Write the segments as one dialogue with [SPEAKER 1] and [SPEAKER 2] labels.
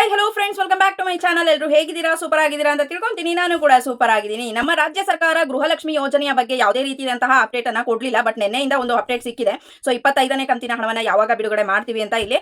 [SPEAKER 1] Hi hello friends welcome back to my channel ಎಲ್ಲರೂ ಹೇಗಿದ್ದೀರಾ? Super ಆಗಿದ್ದೀರಾ ಅಂತ ತಿಳ್ಕೊಂತೀನಿ. ನಾನು ಕೂಡ ಸೂಪರ್ ಆಗಿದ್ದೀನಿ. ನಮ್ಮ ರಾಜ್ಯ ಸರ್ಕಾರ ಗೃಹಲಕ್ಷ್ಮಿ ಯೋಜನೆಯ ಬಗ್ಗೆ ಯಾವುದೇ ರೀತಿಯಾದಂತಹ ಅಪ್ಡೇಟ್ ಅನ್ನ ಕೊಡ್ಲಿಲ್ಲ ಬಟ್ ನಿನ್ನೆಯಿಂದ ಒಂದು ಅಪ್ಡೇಟ್ ಸಿಕ್ಕಿದೆ. ಸೊ ಇಪ್ಪತ್ತೈದನೇ ಕಂತಿನ ಹಣವನ್ನ ಯಾವಾಗ ಬಿಡುಗಡೆ ಮಾಡ್ತೀವಿ ಅಂತ ಇಲ್ಲಿ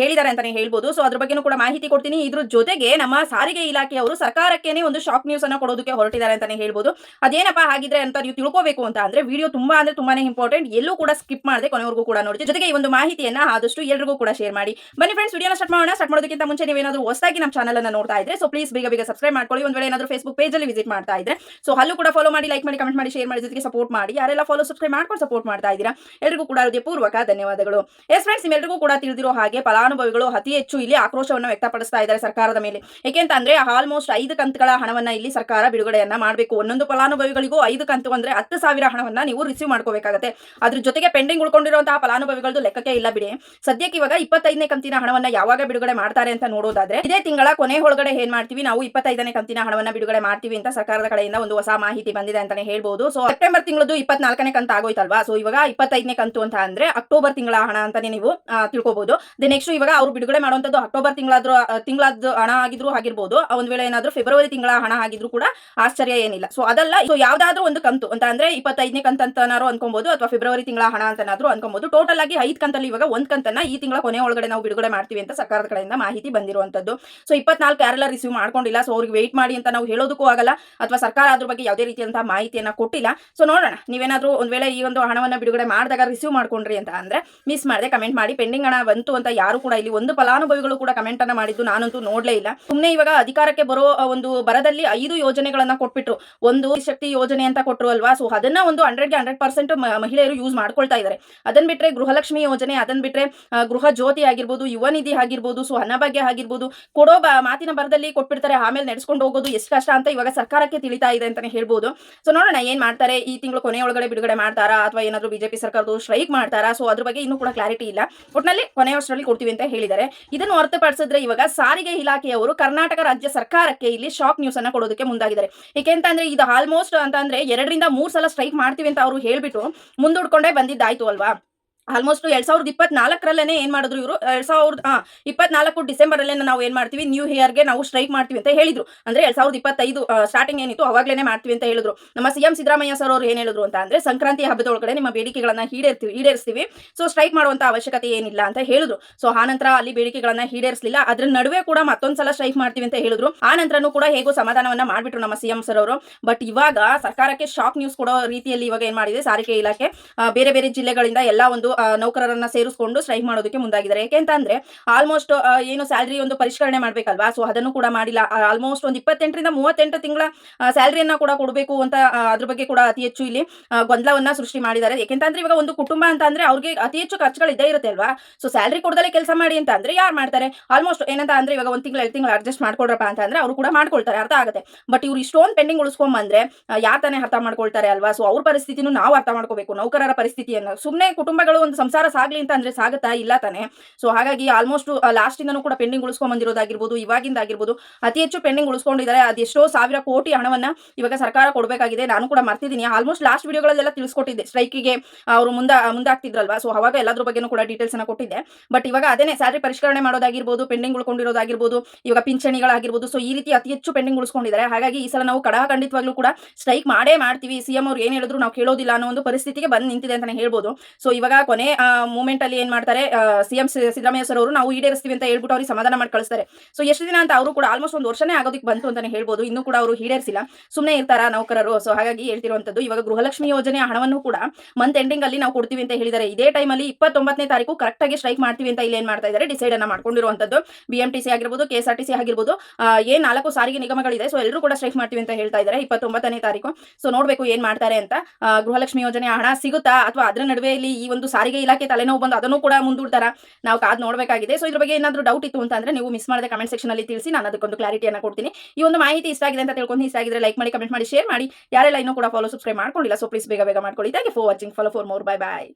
[SPEAKER 1] ಹೇಳಿದ್ದಾರೆ ಅಂತಾನೆ ಹೇಳ್ಬೋದು. ಸೊ ಅದ್ರ ಬಗ್ಗೆನೂ ಕೂಡ ಮಾಹಿತಿ ಕೊಡ್ತೀನಿ. ಇದ್ರ ಜೊತೆಗೆ ನಮ್ಮ ಸಾರಿಗೆ ಇಲಾಖೆಯವರು ಸರ್ಕಾರಕ್ಕೇನೆ ಒಂದು ಶಾಕ್ ನ್ಯೂಸ್ ಅನ್ನ ಕೊಡೋದಕ್ಕೆ ಹೊರಟಿದ್ದಾರೆ ಅಂತಾನೆ ಹೇಳ್ಬೋದು. ಅದೇನಪ್ಪ ಹಾಗಿದ್ರೆ ಅಂತ ನೀವು ತಿಳ್ಕೋಬೇಕು ಅಂತ ಅಂದ್ರೆ ವಿಡಿಯೋ ತುಂಬಾ ಅಂದ್ರೆ ತುಂಬಾನೇ ಇಂಪಾರ್ಟೆಂಟ್ ಎಲ್ಲೂ ಕೂಡ ಸ್ಕಿಪ್ ಮಾಡದೆ ಕೊನೆವರೆಗೂ ಕೂಡ ನೋಡಿ ಜೊತೆಗೆ ಈ ಒಂದು ಮಾಹಿತಿಯನ್ನ ಆದಷ್ಟು ಎಲ್ರಿಗೂ ಕೂಡ ಶೇರ್ ಮಾಡಿ. ಬನ್ನಿ ಫ್ರೆಂಡ್ಸ್ ವಿಡಿಯೋನ ಸ್ಟಾರ್ಟ್ ಮಾಡೋಣ. ಸ್ಟಾರ್ಟ್ ಮಾಡೋದಕ್ಕಿಂತ ಮುಂಚೆ ನೀವೇನಾದ್ರೂ ಹೊಸದಾಗಿ ನಮ್ಮ ಚಾನಲ್ ಅನ್ನು ನೋಡ್ತಾ ಇದ್ರೆ ಸೊ ಪ್ಲೀಸ್ ಬೇಗ ಬೇಗ ಸಬ್ಸ್ಕ್ರೈಬ್ ಮಾಡ್ಕೊಳ್ಳಿ. ಒಂದ್ ವೇಳೆ ಏನಾದರೂ ಫೇಸ್ಬುಕ್ ಅಲ್ಲಿ ವಿಸಿಟ್ ಮಾಡ್ತಾ ಇದ್ರೆ ಸೊ ಅಲ್ಲೂ ಕೂಡ ಫಾಲೋ ಮಾಡಿ ಲೈಕ್ ಮಾಡಿ ಕಮೆಂಟ್ ಮಾಡಿ ಶೇರ್ ಮಾಡಿ, ಜೊತೆಗೆ ಸಪೋರ್ಟ್ ಮಾಡಿ. ಯಾರೆಲ್ಲ ಫಾಲೋ ಸಬ್ಸ್ಕ್ರೈಬ್ ಮಾಡ್ಕೊಂಡು ಸಪೋರ್ಟ್ ಮಾಡ್ತಾ ಇದ್ದೀರಾ, ಎಲ್ರಿಗೂ ಕೂಡ ಹೃದಯಪೂರ್ವಕ ಧನ್ಯವಾದಗಳು. ಎಸ್ ಫ್ರೆಂಡ್ಸ್ ನಿಮ್ಮೆಲ್ಲರಿಗೂ ಕೂಡ ತಿಳಿದಿರೋ ಹಾಗೆ ಫಲಾನುಭವಿಗಳು ಅತಿ ಹೆಚ್ಚು ಇಲ್ಲಿ ಆಕ್ರೋಶವನ್ನು ವ್ಯಕ್ತಪಡಿಸ್ತಾ ಇದ್ದಾರೆ ಸರ್ಕಾರದ ಮೇಲೆ. ಏಕೆಂತಂದ್ರೆ ಆಲ್ಮೋಸ್ಟ್ ಐದು ಕಂತುಗಳ ಹಣವನ್ನ ಇಲ್ಲಿ ಸರ್ಕಾರ ಬಿಡುಗಡೆಯನ್ನ ಮಾಡಬೇಕು. ಒಂದೊಂದು ಫಲಾನುಭವಿಗಳಿಗೂ ಐದು ಕಂತು ಅಂದ್ರೆ ಹತ್ತು ಸಾವಿರ ಹಣವನ್ನ ನೀವು ರಿಸೀವ್ ಮಾಡ್ಕೋಬೇಕಾಗುತ್ತೆ. ಅದ್ರ ಜೊತೆಗೆ ಪೆಂಡಿಂಗ್ ಉಳ್ಕೊಂಡಿರುವಂತಹ ಫಲಾನುಭವಿಗಳದ್ದು ಲೆಕ್ಕಕ್ಕೆ ಇಲ್ಲ ಬಿಡಿ. ಸದ್ಯಕ್ಕೆ ಇವಾಗ ಇಪ್ಪತ್ತೈದನೇ ಕಂತಿನ ಹಣವನ್ನ ಯಾವಾಗ ಬಿಡುಗಡೆ ಮಾಡ್ತಾರೆ ಅಂತ ನೋಡೋದಾದ್ರೆ ಇದೇ ತಿಂಗಳ ಕೊನೆ ಒಳಗಡೆ ಏನ್ ಮಾಡ್ತೀವಿ? ನಾವು ಇಪ್ಪತ್ತೈದನೇ ಕಂತಿನ ಹಣವನ್ನ ಬಿಡುಗಡೆ ಮಾಡ್ತೀವಿ ಅಂತ ಸರ್ಕಾರದ ಕಡೆಯಿಂದ ಒಂದು ಹೊಸ ಮಾಹಿತಿ ಬಂದಿದೆ ಅಂತಾನೆ ಹೇಳ್ಬೋದು. ಸೊ ಸೆಪ್ಟೆಂಬರ್ ತಿಂಗಳದ್ದು ಇಪ್ಪತ್ನಾಲ್ಕನೇ ಕಂತ ಆಗೋಯ್ತಲ್ವಾ? ಸೊ ಇವಾಗ ಇಪ್ಪತ್ತೈದನೇ ಕಂತು ಅಂತ ಅಂದ್ರೆ ಅಕ್ಟೋಬರ್ ತಿಂಗಳ ಹಣ ಅಂತಾನೆ ನೀವು ತಿಳ್ಕೋಬಹುದು ನೆಕ್ಸ್ಟ್ ಇವಾಗ ಅವ್ರು ಬಿಡುಗಡೆ ಮಾಡುವಂತದ್ದು ಅಕ್ಟೋಬರ್ ತಿಂಗಳಾದ್ರೂ ತಿಂಗಳದ್ದು ಹಣ ಆಗಿದ್ರು ಆಗಿರ್ಬೋದು. ಒಂದ್ ವೇಳೆ ಏನಾದ್ರೂ ಫೆಬ್ರವರಿ ತಿಂಗಳ ಹಣ ಆಗಿದ್ರು ಕೂಡ ಆಶ್ಚರ್ಯ ಏನಿಲ್ಲ. ಸೊ ಅದಲ್ಲ ಸೊ ಯಾವ್ದಾದ್ರೂ ಒಂದು ಕಂತು ಅಂತ ಅಂದ್ರೆ ಇಪ್ಪತ್ತೈದನೇ ಕಂತ ಅಂತನಾರು ಅನ್ಕೊಬಹುದು ಅಥವಾ ಫೆಬ್ರವರಿ ತಿಂಗಳ ಹಣ ಅಂತನಾದ್ರೂ ಅನ್ಕೊಬಹುದು ಟೋಟಲ್ ಆಗಿ ಐದ್ ಕಂತಲ್ಲಿ ಇವಾಗ ಒಂದ್ ಕಂತನ್ನ ಈ ತಿಂಗಳ ಕೊನೆ ಒಳಗಡೆ ನಾವು ಬಿಡುಗಡೆ ಮಾಡ್ತೀವಿ ಅಂತ ಸರ್ಕಾರದ ಕಡೆಯಿಂದ ಮಾಹಿತಿ ಬಂದಿರುವಂತದ್ದು ಸೊ ಇಪ್ಪತ್ನಾಲ್ಕು ಯಾರೆಲ್ಲ ರಿಸೀವ್ ಮಾಡ್ಕೊಂಡಿಲ್ಲ. ಸೊ ಅವ್ರಿಗೆ ವೇಟ್ ಮಾಡಿ ಅಂತ ನಾವು ಹೇಳೋದಕ್ಕೂ ಆಗಲ್ಲ. ಅಥವಾ ಸರ್ಕಾರ ಅದ್ರ ಬಗ್ಗೆ ಯಾವುದೇ ರೀತಿಯಂತಹ ಮಾಹಿತಿಯನ್ನ ಕೊಟ್ಟಿಲ್ಲ. ಸೊ ನೋಡೋಣ. ನೀವೇನಾದ್ರೂ ಒಂದ್ ವೇಳೆ ಈ ಒಂದು ಹಣವನ್ನ ಬಿಡುಗಡೆ ಮಾಡಿದಾಗ ರಿಸೀವ್ ಮಾಡ್ಕೊಂಡ್ರಿ ಅಂತ ಅಂದ್ರೆ ಮಿಸ್ ಮಾಡಿದೆ ಕಮೆಂಟ್ ಮಾಡಿ. ಪೆಂಡಿಂಗ್ ಹಣ ಬಂತು ಅಂತ ಯಾರು ಕೂಡ ಇಲ್ಲಿ ಒಂದು ಫಲಾನುಭವಿಗಳು ಕೂಡ ಕಮೆಂಟ್ ಅನ್ನ ಮಾಡಿದ್ದು ನಾನಂತೂ ನೋಡ್ಲೇ ಇಲ್ಲ. ಸುಮ್ಮನೆ ಇವಾಗ ಅಧಿಕಾರಕ್ಕೆ ಬರೋ ಒಂದು ಬರದಲ್ಲಿ ಐದು ಯೋಜನೆಗಳನ್ನ ಕೊಟ್ಬಿಟ್ರು. ಒಂದು ಶಕ್ತಿ ಯೋಜನೆ ಅಂತ ಕೊಟ್ಟರು ಅಲ್ವಾ? ಸೊ ಅದನ್ನ ಒಂದು ಹಂಡ್ರೆಡ್ಗೆ ಹಂಡ್ರೆಡ್ ಪರ್ಸೆಂಟ್ ಮಹಿಳೆಯರು ಯೂಸ್ ಮಾಡ್ಕೊಳ್ತಾ ಇದ್ದಾರೆ ಅದನ್ನ ಬಿಟ್ರೆ ಗೃಹಲಕ್ಷ್ಮಿ ಯೋಜನೆ ಅದನ್ನ ಬಿಟ್ರೆ ಗೃಹ ಜ್ಯೋತಿ ಆಗಿರ್ಬೋದು, ಯುವ ನಿಧಿ ಆಗಿರ್ಬೋದು ಸೊ ಅನ್ನಭಾಗ್ಯ ಆಗಿರ್ಬೋದು ಕೊಡೋ ಬ- ಮಾತಿನ ಬರದಲ್ಲಿ ಕೊಟ್ಬಿಡ್ತಾರೆ, ಆಮೇಲೆ ನಡೆಸ್ಕೊಂಡು ಹೋಗೋದು ಎಷ್ಟು ಕಷ್ಟ ಅಂತ ಇವಾಗ ಸರ್ಕಾರಕ್ಕೆ ತಿಳಿತಾ ಇದೆ ಅಂತಾನೆ ಹೇಳ್ಬೋದು. ಸೊ ನೋಡೋಣ ಏನ್ ಮಾಡ್ತಾರೆ? ಈ ತಿಂಗಳು ಕೊನೆ ಒಳಗಡೆ ಬಿಡುಗಡೆ ಮಾಡ್ತಾರಾ? ಅಥವಾ ಏನಾದ್ರು ಬಿಜೆಪಿ ಸರ್ಕಾರದ ಸ್ಟ್ರೈಕ್ ಮಾಡ್ತಾರಾ? ಸೊ ಅದ್ರ ಬಗ್ಗೆ ಇನ್ನೂ ಕೂಡ ಕ್ಲಾರಿಟಿ ಇಲ್ಲ. ಒಟ್ನಲ್ಲಿ ವರ್ಷದಲ್ಲಿ ಕೊಡ್ತೀವಿ ಅಂತ ಹೇಳಿದ್ದಾರೆ. ಇದನ್ನು ಹೊರತುಪಡಿಸಿದ್ರೆ ಇವಾಗ ಸಾರಿಗೆ ಇಲಾಖೆಯವರು ಕರ್ನಾಟಕ ರಾಜ್ಯ ಸರ್ಕಾರಕ್ಕೆ ಇಲ್ಲಿ ಶಾಕ್ ನ್ಯೂಸ್ ಅನ್ನ ಕೊಡೋದಕ್ಕೆ ಮುಂದಾಗಿದ್ದಾರೆ. ಏಕೆಂತಂದ್ರೆ ಇದು ಆಲ್ಮೋಸ್ಟ್ ಅಂತ ಅಂದ್ರೆ ಎರಡರಿಂದ ಮೂರ್ ಸಲ ಸ್ಟ್ರೈಕ್ ಮಾಡ್ತೀವಿ ಅಂತ ಅವರು ಹೇಳ್ಬಿಟ್ಟು ಮುಂದೂಡ್ಕೊಂಡೇ ಬಂದಿದ್ದಾಯ್ತು ಅಲ್ವಾ? ಆಲ್ಮೋಸ್ಟ್ ಎರಡ್ ಸಾವಿರದ ಇಪ್ಪತ್ನಾಲ್ಕರಲ್ಲೇ ಏನ್ ಮಾಡಿದ್ರು ಇವರು? ಎರಡ್ ಸಾವಿರದ ಇಪ್ಪತ್ನಾಲ್ಕು ಡಿಸೆಂಬರ್ ಅಲ್ಲೇ ನಾವು ಏನ್ ಮಾಡ್ತೀವಿ? ನ್ಯೂ ಇಯರ್ಗೆ ನಾವು ಸ್ಟ್ರೈಕ್ ಮಾಡ್ತೀವಿ ಅಂತ ಹೇಳಿದ್ರು. ಅಂದ್ರೆ ಎರಡ್ ಸಾವಿರದ ಇಪ್ಪತ್ತೈದು ಸ್ಟಾರ್ಟಿಂಗ್ ಏನಿತ್ತು, ಅವಾಗ್ಲೇನೆ ಮಾಡ್ತೀವಿ ಅಂತ ಹೇಳಿದ್ರು. ನಮ್ಮ ಸಿಎಂ ಸಿದ್ದರಾಮಯ್ಯ ಸರ್ ಅವರು ಏನ್ ಹೇಳಿದ್ರು ಅಂತ ಅಂದ್ರೆ, ಸಂಕ್ರಾಂತಿ ಹಬ್ಬದ ಒಳಗಡೆ ನಿಮ್ಮ ಬೇಡಿಕೆಗಳನ್ನ ಈಡೇರ್ತೀವಿ, ಈಡೇರಿಸ್ತೀವಿ. ಸೊ ಸ್ಟ್ರೈಕ್ ಮಾಡುವಂತ ಅವಶ್ಯಕತೆ ಏನಿಲ್ಲ ಅಂತ ಹೇಳಿದ್ರು. ಸೊ ಆನಂತರ ಅಲ್ಲಿ ಬೇಡಿಕೆಗಳನ್ನ ಈಡೇರಿಸಲಿಲ್ಲ. ಅದ್ರ ನಡುವೆ ಕೂಡ ಮತ್ತೊಂದ್ಸಲ ಸ್ಟ್ರೈಕ್ ಮಾಡ್ತೀವಿ ಅಂತ ಹೇಳಿದ್ರು. ಆ ನಂತರನೂ ಕೂಡ ಹೇಗೋ ಸಮಾಧಾನವನ್ನ ಮಾಡ್ಬಿಟ್ರು ನಮ್ಮ ಸಿಎಂ ಸರ್ ಅವರು. ಬಟ್ ಇವಾಗ ಸರ್ಕಾರಕ್ಕೆ ಶಾಕ್ ನ್ಯೂಸ್ ಕೊಡೋ ರೀತಿಯಲ್ಲಿ ಇವಾಗ ಏನ್ ಮಾಡಿದೆ? ಸಾರಿಗೆ ಇಲಾಖೆ ಬೇರೆ ಬೇರೆ ಜಿಲ್ಲೆಗಳಿಂದ ಎಲ್ಲಾ ಒಂದು ನೌಕರರನ್ನ ಸೇರಿಸ್ಕೊಂಡು ಸ್ಟ್ರೈಕ್ ಮಾಡೋದಕ್ಕೆ ಮುಂದಾಗಿದ್ದಾರೆ. ಯಾಕೆಂತಂದ್ರೆ ಆಲ್ಮೋಸ್ಟ್ ಏನು ಸ್ಯಾಲ್ರಿ ಒಂದು ಪರಿಷ್ಕರಣೆ ಮಾಡ್ಬೇಕಲ್ವಾ? ಸೊ ಅದನ್ನು ಕೂಡ ಮಾಡಿಲ್ಲ. ಆಲ್ಮೋಸ್ಟ್ ಒಂದು ಇಪ್ಪತ್ತೆಂಟರಿಂದ ಮೂವತ್ತೆಂಟು ತಿಂಗಳ ಸ್ಯಾಲ್ರಿಯನ್ನ ಕೂಡ ಕೊಡಬೇಕು ಅಂತ ಅದ್ರ ಬಗ್ಗೆ ಕೂಡ ಅತಿ ಹೆಚ್ಚು ಇಲ್ಲಿ ಗೊಂದಲವನ್ನ ಸೃಷ್ಟಿ ಮಾಡಿದ್ದಾರೆ. ಯಾಕೆಂತಂದ್ರೆ, ಇವಾಗ ಒಂದು ಕುಟುಂಬ ಅಂತ ಅಂದ್ರೆ ಅವ್ರಿಗೆ ಅತಿ ಹೆಚ್ಚು ಖರ್ಚುಗಳು ಇದ್ದೇ ಇರುತ್ತೆ ಅಲ್ವಾ? ಸೊ ಸ್ಯಾಲ್ರಿ ಕೊಡದಲ್ಲೇ ಕೆಲಸ ಮಾಡಿ ಅಂತ ಅಂದ್ರೆ ಯಾರು ಮಾಡ್ತಾರೆ? ಆಲ್ಮೋಸ್ಟ್ ಏನಂತ ಅಂದ್ರೆ ಇವಾಗ ಒಂದು ತಿಂಗಳು, ಎರಡು ತಿಂಗಳು ಅಡ್ಜಸ್ಟ್ ಮಾಡ್ಕೊಡ್ರಪ್ಪ ಅಂತ ಅಂದ್ರೆ ಅವರು ಕೂಡ ಮಾಡ್ಕೊಳ್ತಾರೆ. ಅರ್ಥ ಆಗುತ್ತೆ. ಬಟ್ ಇವ್ರು ಇಷ್ಟೊಂದು ಪೆಂಡಿಂಗ್ ಉಳಿಸ್ಕೊಂಡ್ ಬಂದ್ರೆ ಯಾರು ತಾನೇ ಅರ್ಥ ಮಾಡ್ಕೊಳ್ತಾರೆ ಅಲ್ವಾ? ಸೊ ಅವ್ರ ಪರಿಸ್ಥಿತಿನೂ ನಾವು ಅರ್ಥ ಮಾಡ್ಕೋಬೇಕು. ನೌಕರರ ಪರಿಸ್ಥಿತಿಯನ್ನು. ಸುಮ್ಮನೆ ಕುಟುಂಬಗಳು ಒಂದು ಸಂಸಾರ ಸಾಗ್ಲಿ ಅಂತ ಅಂದ್ರೆ ಸಾಗುತ್ತಾ? ಇಲ್ಲ ತಾನೆ. ಸೊ ಹಾಗಾಗಿ ಆಲ್ಮೋಸ್ಟ್ ಲಾಸ್ಟ್ ಇಂದನೂ ಕೂಡ ಪೆಂಡಿಂಗ್ ಉಳಿಸ್ಕೊಂಡ್ ಬಂದಿರೋದಾಗಿರ್ಬೋದು, ಇವಾಗಿಂದ ಆಗಿರ್ಬೋದು ಅತಿ ಹೆಚ್ಚು ಪೆಂಡಿಂಗ್ ಉಳಿಸ್ಕೊಂಡಿದ್ದಾರೆ. ಅದೆಷ್ಟೋ ಸಾವಿರ ಕೋಟಿ ಹಣವನ್ನ ಇವಾಗ ಸರ್ಕಾರ ಕೊಡಬೇಕಾಗಿದೆ. ನಾನು ಕೂಡ ಮರ್ತಿದ್ದೀನಿ. Almost last ವಿಡಿಯೋಗಳಲ್ಲೆಲ್ಲ ತಿಳಿಸ್ಕೊಟ್ಟಿದ್ದೆ ಸ್ಟ್ರೈಕಿಗೆ. ಅವರು ಮುಂದ, ಮುಂದಾಗ್ತಿದ್ರಲ್ವಾ? ಸೊ ಅವಾಗ ಎಲ್ಲದ್ರ ಬಗ್ಗೆನೂ ಕೂಡ ಡೀಟೇಲ್ಸ್ ಅನ್ನ ಕೊಟ್ಟಿದ್ದೆ. ಬಟ್ ಇವಾಗ ಅದೇನೆ ಸ್ಯಾಲರಿ ಪರಿಷ್ಕರಣೆ ಮಾಡೋದಾಗಿರ್ಬೋದು, ಪೆಂಡಿಂಗ್ ಉಳ್ಕೊಂಡಿರೋದಾಗಿರ್ಬೋದು, ಇವಾಗ ಪಿಂಚಣಿಗಳಾಗಿರ್ಬೋದು. ಸೊ ಈ ರೀತಿ ಅತಿ ಹೆಚ್ಚು ಪೆಂಡಿಂಗ್ ಉಳಿಸ್ಕೊಂಡಿದ್ದಾರೆ. ಹಾಗಾಗಿ ಈ ಸಲ ನಾವು ಕಡಾಖಂಡಿತವಾಗ್ಲೂ ಕೂಡ ಸ್ಟ್ರೈಕ್ ಮಾಡೇ ಮಾಡ್ತೀವಿ. ಸಿಎಂ ಅವ್ರು ಏನ್ ಹೇಳಿದ್ರು ನಾವು ಕೇಳೋದಿಲ್ಲ ಅನ್ನೋ ಒಂದು ಪರಿಸ್ಥಿತಿಗೆ ಬಂದು ನಿಂತಿದೆ ಅಂತಾನೆ ಹೇಳ್ಬೋದು. ಸೊ ಇವಾಗ ಕೊನೆ ಮೂಮೆಂಟ್ ಅಲ್ಲಿ ಏನ್ ಮಾಡ್ತಾರೆ ಸಿಎಂ ಸಿದ್ದರಾಮಯ್ಯ ಸರ್ ಅವರು ನಾವು ಈಡೇರಿಸ್ತೀವಿ ಅಂತ ಹೇಳ್ಬಿಟ್ಟು ಅವ್ರಿಗೆ ಸಮಾಧಾನ ಮಾಡಿ ಕಳಿಸ್ತಾರೆ. ಸೊ ಎಷ್ಟು ದಿನ ಅಂತ ಅವರು ಕೂಡ ಆಲ್ಮೋಸ್ಟ್ ಒಂದು ವರ್ಷನೇ ಆಗೋದಕ್ಕೆ ಬಂತು ಅಂತಾನೆ ಹೇಳ್ಬೋದು. ಇನ್ನು ಕೂಡ ಅವರು ಈಡೇರಿಸಿಲ್ಲ. ಸುಮ್ಮನೆ ಇರ್ತಾರ ನೌಕರರು? ಸೊ ಹಾಗಾಗಿ ಹೇಳ್ತಿರುವಂತದ್ದು ಇವಾಗ ಗೃಹಲಕ್ಷ್ಮಿ ಯೋಜನೆ ಹಣವನ್ನು ಕೂಡ ಮಂತ್ ಎಂಡಿಂಗ್ ಅಲ್ಲಿ ನಾವು ಕೊಡ್ತೀವಿ ಅಂತ ಹೇಳಿದ್ದಾರೆ. ಇದೇ ಟೈಮ್ ಅಲ್ಲಿ ಇಪ್ಪತ್ತೊಂಬತ್ತನೇ ತಾರೀಕು ಕರೆಕ್ಟ್ ಆಗಿ ಸ್ಟ್ರೈಕ್ ಮಾಡ್ತೀವಿ ಅಂತ ಇಲ್ಲಿ ಏನ್ ಮಾಡ್ತಾ ಇದ್ದಾರೆ ಡಿಸೈಡ್ ಅನ್ನ ಮಾಡ್ಕೊಂಡಿರುವಂತದ್ದು ಬಿಎಂಟಿಸಿ ಆಗಿರ್ಬೋದು ಕೆಎಸ್ಆರ್ಟಿಸಿ ಆಗಿರ್ಬೋದು ಏನ್ ನಾಲ್ಕು ಸಾರಿಗೆ ನಿಗಮಗಳಿದೆ ಸೊ ಎಲ್ಲರೂ ಕೂಡ ಸ್ಟ್ರೈಕ್ ಮಾಡ್ತೀವಿ ಅಂತ ಹೇಳ್ತಾ ಇದ್ದಾರೆ ಇಪ್ಪತ್ತೊಂಬತ್ತನೇ ತಾರೀಕು. ಸೊ ನೋಡ್ಬೇಕು ಏನ್ ಮಾಡ್ತಾರೆ ಅಂತ. ಗೃಹಲಕ್ಷ್ಮಿ ಯೋಜನೆ ಹಣ ಸಿಗುತ್ತಾ ಅಥವಾ ಅದರ ನಡುವೆ ಇಲ್ಲಿ ಈ ಒಂದು ಸಾರಿಗೆ ಇಲಾಖೆ ತಲೆನೋವು ಬಂದು ಅದನ್ನು ಕೂಡ ಮುಂದೂಡ್ತಾರ? ನಾವು ಕಾದ್ ನೋಡಬೇಕಾಗಿದೆ. ಸೊ ಇದ್ರ ಬಗ್ಗೆ ಏನಾದ್ರು ಡೌಟ್ ಇತ್ತು ಅಂತಂದ್ರೆ ನೀವು ಮಿಸ್ ಮಾಡದೆ ಕಮೆಂಟ್ ಸೆಕ್ಷನ್ ಅಲ್ಲಿ ತಿಳಿಸಿ, ನಾನು ಅದಕ್ಕೊಂದು ಕ್ಲಾರಿಟಿಯನ್ನು ಕೊಡ್ತೀನಿ. ಈ ಒಂದು ಮಾಹಿತಿ ಇಷ್ಟ ಆಗಿದೆ ಅಂತ ತಿಳ್ಕೊಂಡು ಇಷ್ಟ ಆಗಿದ್ರೆ ಲೈಕ್ ಮಾಡಿ ಕಮೆಂಟ್ ಮಾಡಿ ಶೇರ್ ಮಾಡಿ. ಯಾರೆಲ್ಲ ಇನ್ನೂ ಕೂಡ ಫಾಲೋ ಸಬ್ಸ್ಕ್ರೈಬ್ ಮಾಡ್ಕೊಂಡಿಲ್ಲ ಸೊ ಪ್ಲೀಸ್ ಬೇಗ ಬೇಗ ಮಾಡ್ಕೊಳ್ಳಿ. Thank you for watching follow for more bye bye